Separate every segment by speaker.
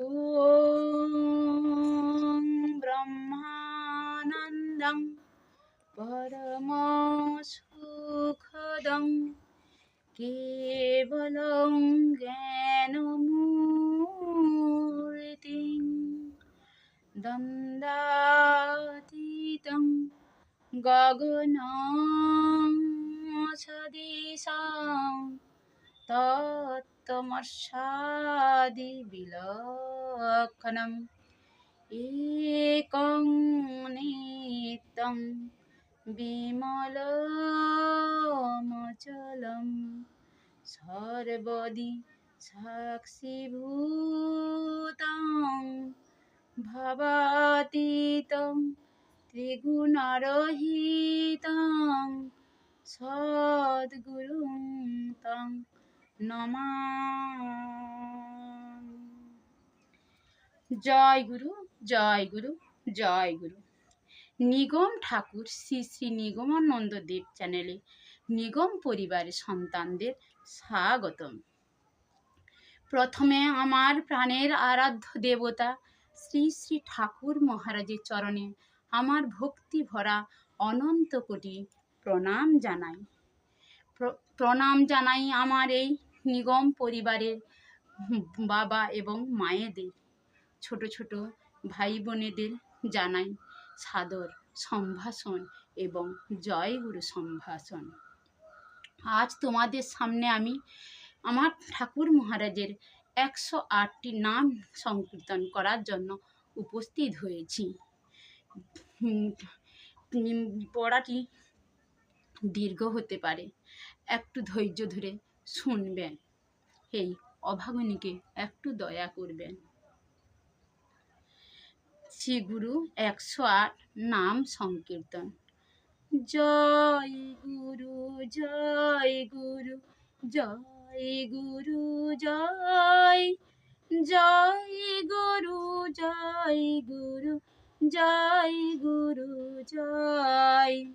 Speaker 1: ॐ ब्रह्मानन्दं परमसुखदं केवलं ज्ञानमूर्तिं दन्दातीतं गगनं सदिशां अखनम् एकं नित्यं विमलमचलं सर्वदि साक्षिभूतं भवातीतं त्रिगुणरहितं सद्गुरुं तं नमा জয় গুরু জয় গুরু জয় গুরু। নিগম ঠাকুর, শ্রী শ্রী নিগমানন্দ দেব চ্যানেলে নিগম পরিবারের সন্তানদের স্বাগতম। প্রথমে আমার প্রাণের আরাধ্য দেবতা শ্রী শ্রী ঠাকুর মহারাজের চরণে আমার ভক্তি ভরা অনন্ত কোটি প্রণাম জানাই। প্রণাম জানাই আমার এই নিগম পরিবারের বাবা এবং মায়েদের। ছোট ছোট ভাই বোনেদের জানাই সাদর সম্ভাষণ এবং জয় গুরু সম্ভাষণ। আজ তোমাদের সামনে আমি আমার ঠাকুর মহারাজের একশো আটটি নাম সংকীর্তন করার জন্য উপস্থিত হয়েছি। পড়াটি দীর্ঘ হতে পারে, একটু ধৈর্য ধরে শুনবেন। এই অভাগনীকে একটু দয়া করবেন। শ্রী গুরু একশো আট নাম সংকীর্তন। জয় গুরু জয় গুরু জয় গুরু, জয় জয় গুরু জয় গুরু জয় গুরু জয়।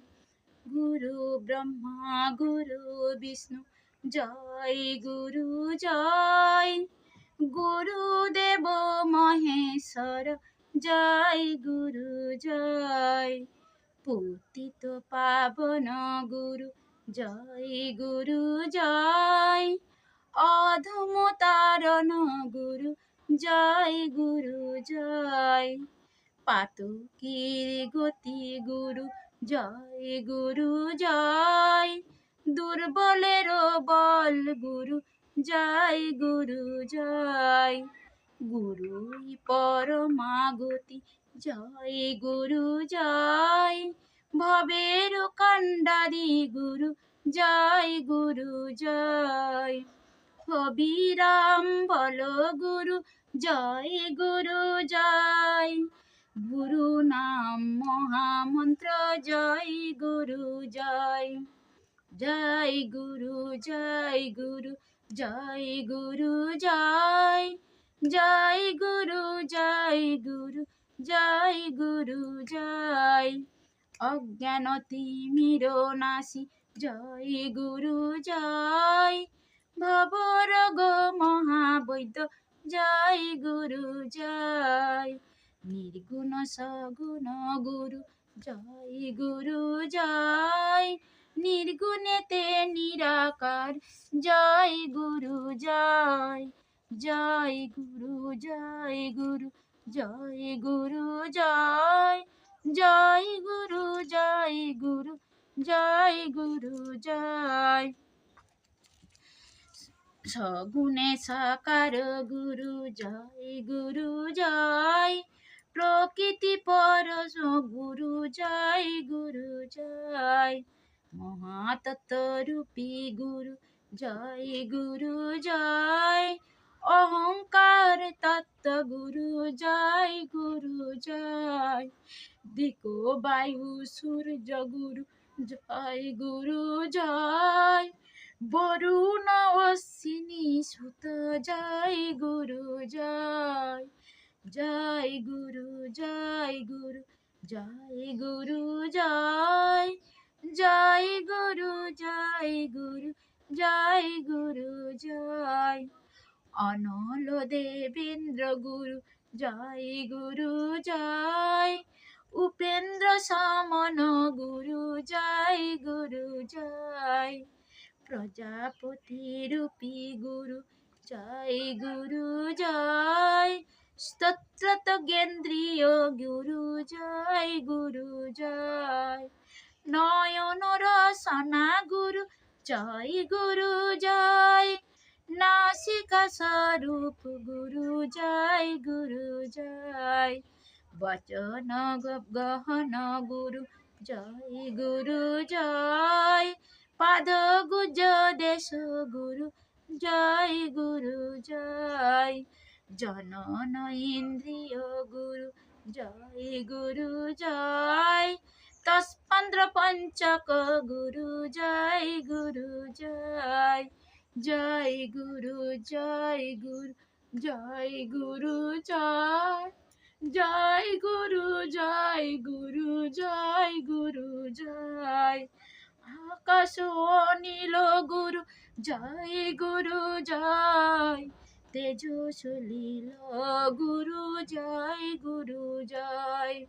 Speaker 1: গুরু ব্রহ্মা, গুরু বিষ্ণু, জয় গুরু, জয়। গুরুদেব মহেশ্বর জয় গুরু, জয়। পতিত পাবন গুরু, জয় গুরু, জয়। অধম তারণ গুরু, জয় গুরু, জয়। পাতকীর গতি গুরু, জয় গুরু, জয়। দুর্বলের বল গুরু, জয় গুরু, জয়। গুরুই পরমা গতি জয় গুরু, জয়। ভবের কাণ্ডারি গুরু, জয় গুরু, জয়। অবিরাম বল গুরু, জয় গুরু জয়। গুরু নাম মহামন্ত্র, জয় গুরু, জয়। জয় গুরু জয় গুরু জয় গুরু, জয়। জয় গুরু জয় গুরু জয় গুরু, জয়। অজ্ঞান তিমির নাসি জয় গুরু, জয়। ভবরগ মহাবৈদ্য, জয় গুরু, জয়। নির্গুণ সগুণ গুরু, জয় গুরু, জয়। নির্গুণেতে নিরাকার, জয় গুরু, জয়। জয় গুরু জয় গুরু জয় গুরু, জয় জয় গুরু জয় গুরু জয় গুরু, জয়। সগুণে সাকার গুরু, জয় গুরু, জয়। প্রকৃতি পরশ গুরু জয় গুরু, জয়। মহাতত্ত্বরূপী গুরু, জয় গুরু, জয়। অহংকার তত্ত্ব গুরু জয় গুরু জয়। দিকো বায়ু, সূর্য, গুরু জয় গুরু জয়। বরুণ অশ্বিনী সুত জয়, গুরু জয়। জয়, গুরু জয় গুরু জয় গুরু জয়। জয়, গুরু জয় গুরু জয় গুরু জয়। অনল দেবেন্দ্র গুরু জয় গুরু, জয়। উপেন্দ্র সমন গুরু জয় গুরু, জয়। প্রজাপতি রূপী গুরু, জয় গুরু, জয়। স্তোত্রত জ্ঞেন্দ্রীয় গুরু, জয় গুরু, জয়। নয়ন রসনা গুরু, জয় গুরু, জয়। নাসিকা স্বরূপ গুরু জয় গুরু জয়। বচন গহন গুরু জয় গুরু জয়। পাদ গুজ দেশ গুরু জয় গুরু জয়। জনন ইন্দ্রিয় গুরু জয় গুরু জয়। তস্পন্দ্র পঞ্চক গুরু জয় গুরু জয়। জয় গুরু জয় গুরু জয় গুরু, জয় জয় গুরু জয় গুরু জয় গুরু, জয়। আকাশ নীল গুরু, জয় গুরু, জয়। তেজ সলিল গুরু, জয় গুরু, জয়।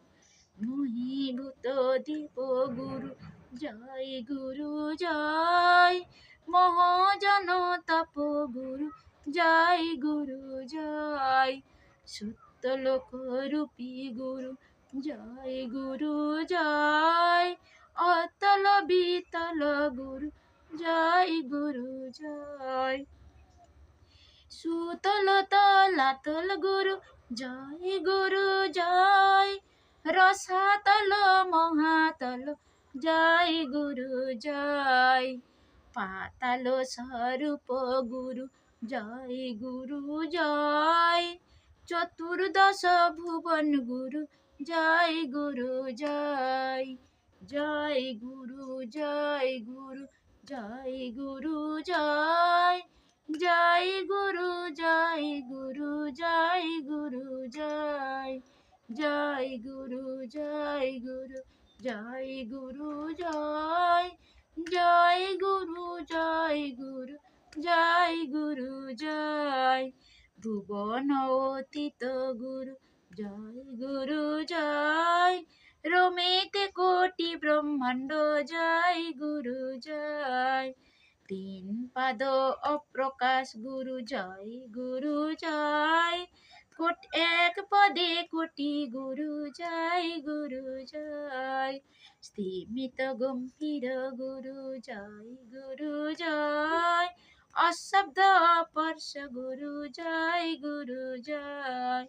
Speaker 1: মহিভূত দীপ গুরু, জয় গুরু, জয়। মহাজন তপ গুরু জয় গুরু, জয়। সত্যলোক রূপী গুরু, জয় গুরু, জয়। অতল বিতল গুরু, জয় গুরু, জয়। সুতল তলাতল গুরু, জয় গুরু, জয়। রসাতল মহাতল, জয় গুরু, জয়। পাতাল স্বরূপ গুরু জয় গুরু জয় চতুর্দশ ভুবন গুরু জয় গুরু জয় জয় গুরু জয় গুরু জয় গুরু জয় জয় গুরু জয় গুরু জয় গুরু জয় জয় গুরু জয় গুরু জয় গুরু জয় জয় গুরু জয় গুরু জয় গুরু, জয়। ভুবন অতীত গুরু, জয় গুরু, জয়। রমেতে কোটি ব্রহ্মাণ্ড, জয় গুরু, জয়। তিন পাদ অপ্রকাশ গুরু, জয় গুরু, জয়। এক পদে কোটি গুরু জয় গুরু জয়। স্থিমিত গম্ভীর গুরু জয় গুরু জয়। অশব্দ অপর্শ গুরু জয় গুরু জয়।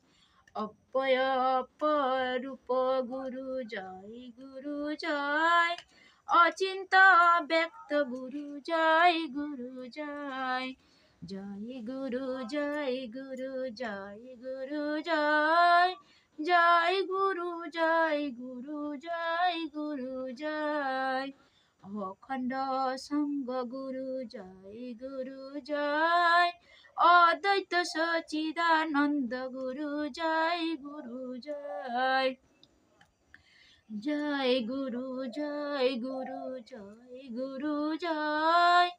Speaker 1: অব্যয় অপরূপ গুরু জয় গুরু জয়। অচিন্ত ব্যক্ত গুরু জয় গুরু জয়। জয় গুরু জয় গুরু জয় গুরু জয় জয় গুরু জয় গুরু জয় গুরু জয় অখণ্ড সঙ্গ গুরু জয় গুরু জয় অদ্বৈত সচিদানন্দ গুরু জয় গুরু জয় জয় গুরু জয় গুরু জয় গুরু জয়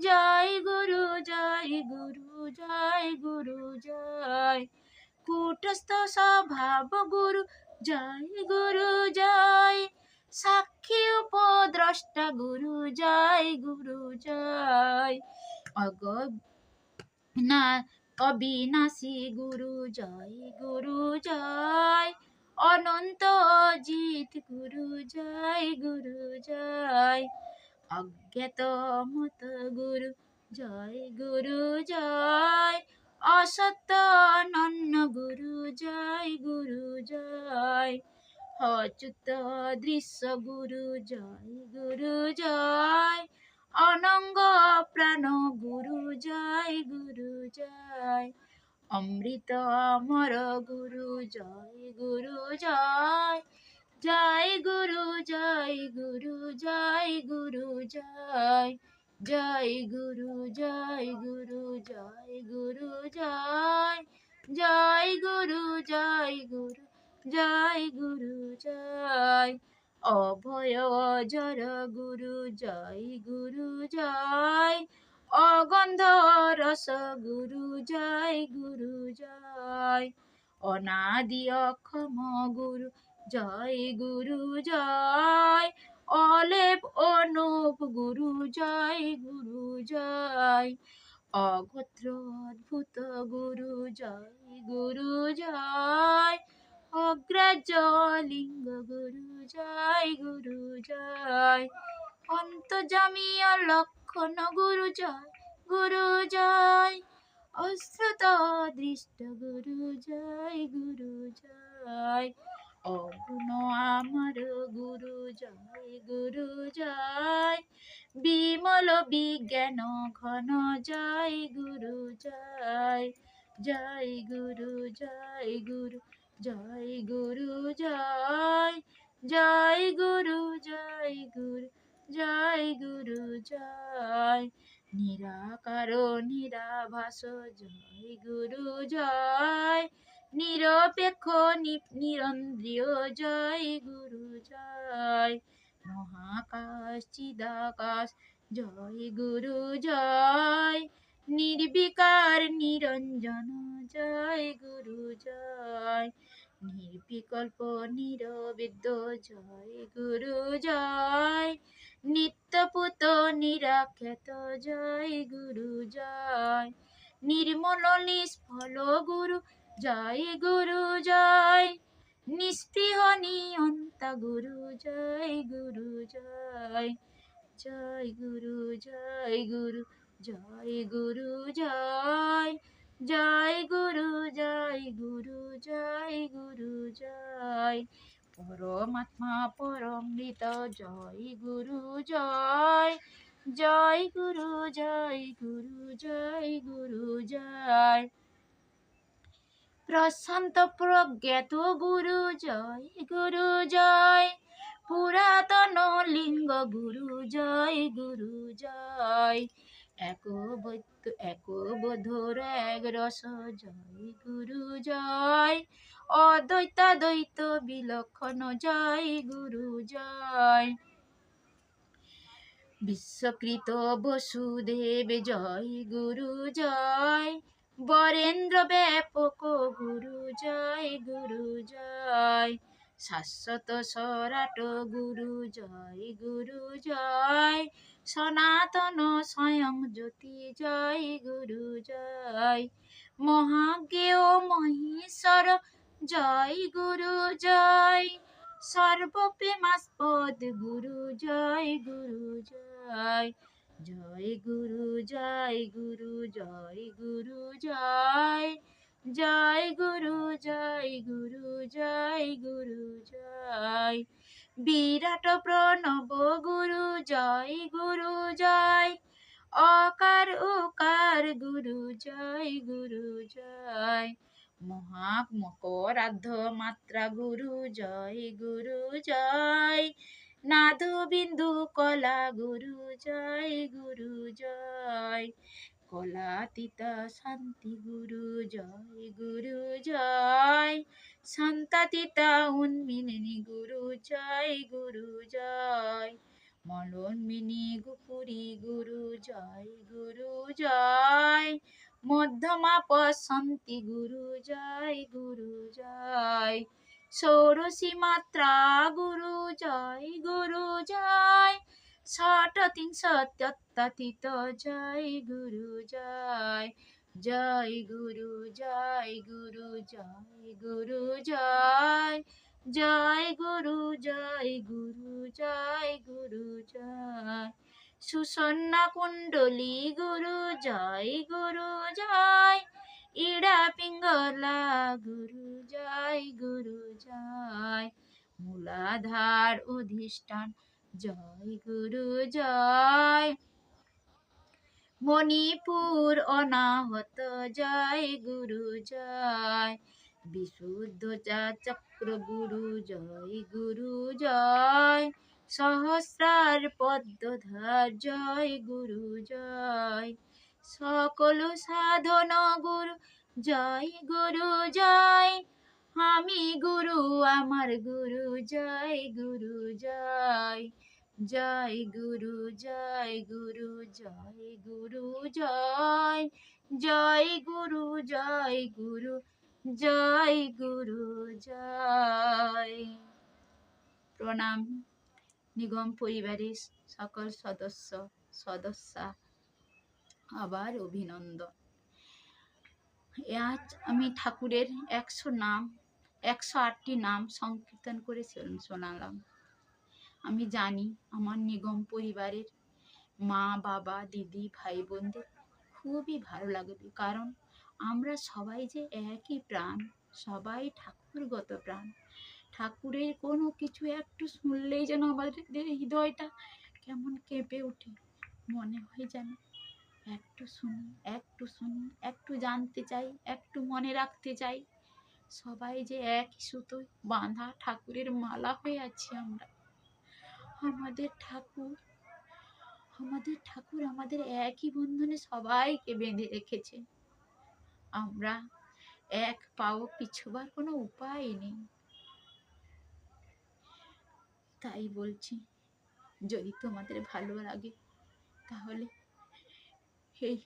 Speaker 1: জয় গুরু জয় গুরু জয় গুরু, জয়। কূটস্থ স্বভাব গুরু, জয় গুরু, জয়। সাক্ষী উপদ্রষ্টা গুরু, জয় গুরু, জয়। অগ না, অবিনাশী গুরু, জয় গুরু, জয়। অনন্ত অজিত গুরু, জয় গুরু, জয়। অজ্ঞাত মত গুরু, জয় গুরু, জয়। অসত্য অনন্য গুরু, জয় গুরু, জয়। অচ্যুত দৃশ্য গুরু, জয় গুরু, জয়। অনঙ্গ প্রাণ গুরু, জয় গুরু, জয়। অমৃত অমর গুরু, জয় গুরু, জয়। জয় গুরু জয় গুরু জয় গুরু জয় জয় গুরু জয় গুরু জয় গুরু জয় জয় গুরু জয় গুরু জয় গুরু জয় অভয় অজর গুরু জয় গুরু জয় অগন্ধ রস গুরু জয় গুরু জয় অনাদি অক্ষম গুরু জয় গুরু জয় অলেপ অনুপ গুরু জয় গুরু জয় অগোত্র অদ্ভুত গুরু জয় গুরু জয় অগ্রাহ্য লিঙ্গ গুরু জয় গুরু জয় অন্তর্জামীয় লক্ষণ গুরু জয় গুরু জয় অশ্রুত দৃষ্ট গুরু জয় গুরু জয় অগুণ আমার গুরু জয় গুরু জয়। বিমল বিজ্ঞান ঘন জয়, গুরু জয়। জয় গুরু জয় গুরু জয় গুরু জয়। জয় গুরু জয় গুরু জয় গুরু জয়। নিরাকার, নিরাভাস, জয় গুরু জয়। নিরপেক্ষ নিরন্দ্রিয় জয় গুরু, জয়। মহাকাশ, চিদাকাশ, জয় গুরু, জয়। নির্বিকার, নিরঞ্জন, জয় গুরু, জয়। নির্বিকল্প নিরবেদ্য জয় গুরু, জয়। নিত্যপুত, নিরাখ্যাত, জয় গুরু, জয়। নির্মল, নিষ্ফল গুরু জয় গুরু জয় নিস্পৃহ নিয়ন্তা গুরু জয় গুরু জয় জয় গুরু জয় গুরু জয় গুরু জয় জয় গুরু জয় গুরু জয় গুরু জয় পরমাত্মা পরমৃত জয় গুরু জয় জয় গুরু জয় গুরু জয় গুরু জয় প্রশান্ত প্রজ্ঞাত গুরু জয় গুরু জয়। পুরাতন লিঙ্গ গুরু জয় গুরু জয়। এক বোধর এক রস জয়, গুরু জয়। অদ্বৈতাদ্বৈত বিলক্ষণ জয়, গুরু জয়। বিশ্বকৃত বসুদেব জয়, গুরু জয়। বরেন্দ্র ব্যাপক গুরু জয় গুরু জয়। শাশ্বত সরাট গুরু জয় গুরু জয়। সনাতন স্বয়ং জ্যোতি জয়, গুরু জয়। মহাজ্ঞেয় মহেশ্বর জয়, গুরু জয়। সর্বপ্রেমাস্পদ গুরু জয় গুরু জয়। জয় গুরু জয় গুরু জয় গুরু, জয় জয় গুরু জয় গুরু জয় গুরু, জয়। বিরাট প্রণব গুরু, জয় গুরু, জয়। অকার উকার গুরু, জয় গুরু, জয়। মহামকরাধ্য মাত্রা গুরু, জয় গুরু, জয়। নাদ বিন্দু কলা গুরু জয় গুরু জয়। কলাতীতা শান্তি গুরু জয় গুরু জয়। শান্তাতীতা উন্মিনী গুরু জয় গুরু জয়। মলন্মিনী গুপুরি গুরু জয় গুরু জয়। মধ্যমা পশন্তি গুরু জয় গুরু জয়। ষোড়শী মাত্রা, গুরু জয় গুরু জয়। ষট তিন তিনশত্যতীত জয় গুরু জয়। জয় গুরু জয় গুরু জয় গুরু জয়। জয় গুরু জয় গুরু জয় গুরু জয়। সুসন্না কুণ্ডলী, গুরু জয় গুরু জয়। ইড়া পিঙ্গলা গুরু জয় গুরু জয় মূলাধার অধিষ্ঠান জয় গুরু জয় মণিপুর অনাহত জয় গুরু জয় বিশুদ্ধ চা চক্র গুরু জয় গুরু জয় সহস্রার পদ্মধার জয় গুরু জয় সকল সাধন গুরু, জয় গুরু, জয়। আমি গুরু, আমার গুরু, জয় গুরু, জয়। জয় গুরু জয় গুরু জয় গুরু, জয়। জয় গুরু জয় গুরু জয় গুরু, জয়। প্রণাম। নিগম পরিবারের সকল সদস্য, সদস্যা। আবার অভিনন্দন। আজ আমি ঠাকুরের একশো নাম, একশো আটটি নাম সংকীর্তন করে শোনালাম। আমি জানি আমার নিগম পরিবারের মা, বাবা, দিদি ভাই বোনদের খুবই ভালো লাগবে, কারণ আমরা সবাই যে একই প্রাণ, সবাই ঠাকুরগত প্রাণ। ঠাকুরের কোনো কিছু একটু শুনলেই যেন আমাদের হৃদয়টা কেমন কেঁপে ওঠে, মনে হয় যেন একটু শুনি একটু শুনি একটু জানতে চাই, একটু মনে রাখতে চাই। সবাই যে একই সুতোয় বাঁধা ঠাকুরের মালা হয়ে আছি আমরা। আমাদের ঠাকুর আমাদের ঠাকুর আমাদের একই বন্ধনে সবাইকে বেঁধে রেখেছে। আমরা এক পাও পিছুবার কোনো উপায় নেই। তাই বলছি, যদি তোমাদের ভালো লাগে, তাহলে এই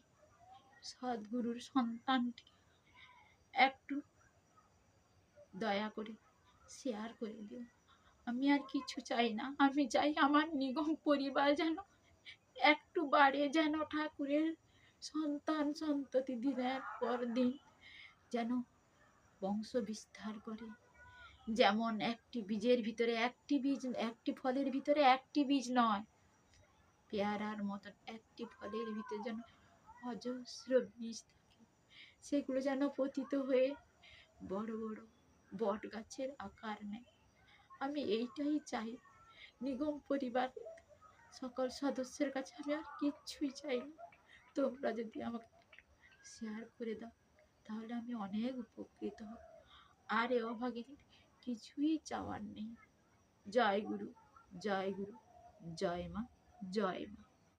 Speaker 1: সদ্গুরুর সন্তানটি একটু দয়া করে শেয়ার করে দিও। আমি আর কিছু চাই না। আমি চাই আমার নিগম পরিবার যেন একটু বাড়ে, যেন ঠাকুরের সন্তান সন্ততি দিনের পর দিন যেন বংশ বিস্তার করে। যেমন একটি বীজের ভিতরে একটি বীজ, একটি ফলের ভিতরে একটি বীজ নয়, পেয়ারার মতন একটি ফলের ভিতরে যেন অজস্র বীজ থাকে। সেগুলো যেন পতিত হয়ে বড় বড় বট গাছের আকার নেয়। আমি এইটাই চাই। নিগম পরিবার, সকল সদস্যের কাছে আমি আর কিচ্ছুই চাই না। তোমরা যদি আমাকে শেয়ার করে দাও, তাহলে আমি অনেক উপকৃত হব। আর এ অভাগীর কিছুই চাওয়ার নেই। জয় গুরু জয় গুরু, জয় মা জয় মা।